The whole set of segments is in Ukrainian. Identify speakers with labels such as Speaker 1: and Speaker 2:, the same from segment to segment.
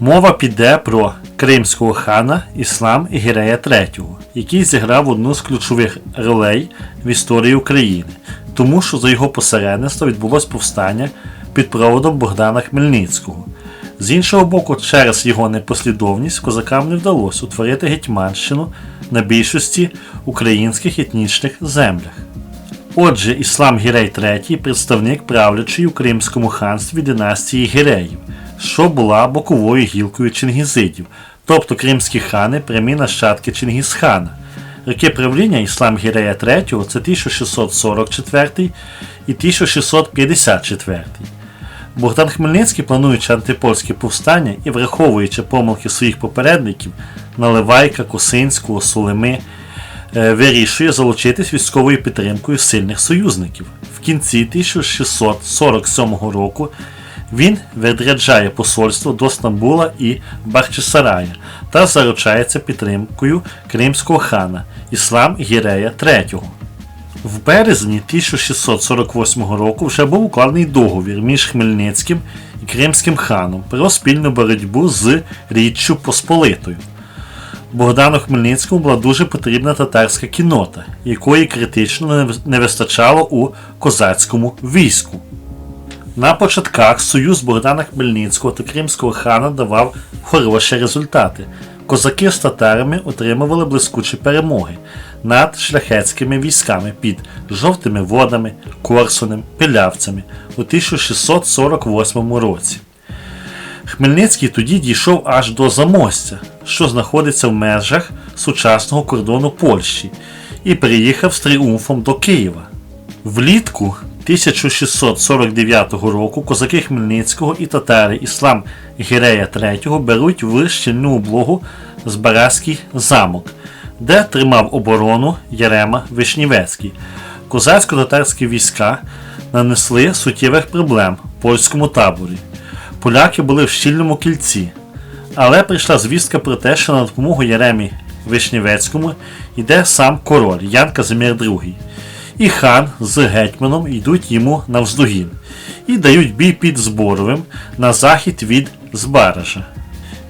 Speaker 1: Мова піде про кримського хана Іслам Гірея III, який зіграв одну з ключових ролей в історії України, тому що за його посередництво відбулось повстання під проводом Богдана Хмельницького. З іншого боку, через його непослідовність козакам не вдалося утворити Гетьманщину на більшості українських етнічних землях. Отже, Іслам Гірей III представник правлячої у Кримському ханстві династії Гіреїв, що була боковою гілкою чингізидів, тобто кримські хани прямі нащадки Чингісхана. Роки правління Іслам Гірея III це 1644 і 1654. Богдан Хмельницький, плануючи антипольське повстання і враховуючи помилки своїх попередників Наливайка, Косинського, Сулеми, е, вирішує залучитись військовою підтримкою сильних союзників. В кінці 1647 року він відряджає посольство до Стамбула і Бахчисарая та заручається підтримкою кримського хана Іслам Гірея III. В березні 1648 року вже був укладений договір між Хмельницьким і Кримським ханом про спільну боротьбу з Річчю Посполитою. Богдану Хмельницькому була дуже потрібна татарська кінота, якої критично не вистачало у козацькому війську. На початках союз Богдана Хмельницького та Кримського хана давав хороші результати. Козаки з татарами отримували блискучі перемоги над шляхетськими військами під жовтими водами, Корсунем, Пилявцями у 1648 році. Хмельницький тоді дійшов аж до Замостя, що знаходиться в межах сучасного кордону Польщі, і приїхав з тріумфом до Києва. Влітку 1649 року козаки Хмельницького і татари Іслам Гірея III беруть в щільну облогу Збаразький замок, де тримав оборону Ярема Вишнівецький. Козацько-татарські війська нанесли суттєвих проблем польському таборі. Поляки були в щільному кільці, але прийшла звістка про те, що на допомогу Яремі Вишнівецькому йде сам король Ян Казимір II. І хан з гетьманом йдуть йому навздогін і дають бій під Зборовим на захід від Збаража.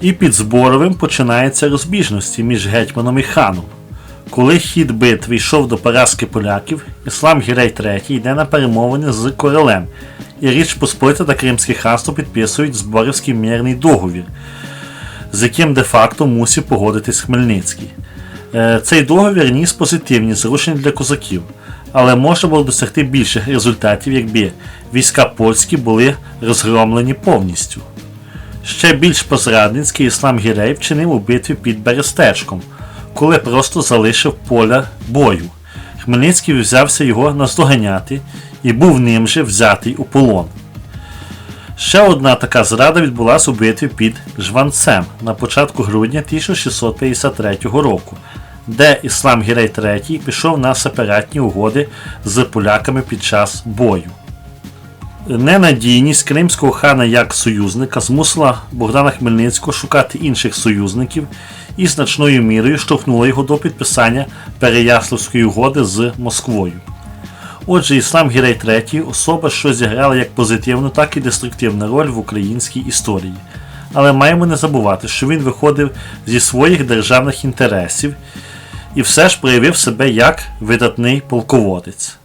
Speaker 1: І під Зборовим починаються розбіжності між гетьманом і ханом. Коли хід битви йшов до поразки поляків, Іслам Гірей III йде на перемовини з королем, і Річ Посполита та Кримське ханство підписують Зборівський мирний договір, з яким де-факто мусив погодитись Хмельницький. Е, Цей договір ніс позитивні зрушення для козаків, але можна було досягти більших результатів, якби війська польські були розгромлені повністю. Ще більш позрадницький іслам Гірей вчинив у битві під Берестечком, коли просто залишив поля бою. Хмельницький взявся його наздоганяти і був ним же взятий у полон. Ще одна така зрада відбулася у битві під Жванцем на початку грудня 1653 року, де Іслам Гірей III пішов на сепаратні угоди з поляками під час бою. Ненадійність кримського хана як союзника змусила Богдана Хмельницького шукати інших союзників і значною мірою штовхнула його до підписання Переяславської угоди з Москвою. Отже, Іслам Гірей III особа, що зіграла як позитивну, так і деструктивну роль в українській історії. Але маємо не забувати, що він виходив зі своїх державних інтересів і все ж проявив себе як видатний полководець.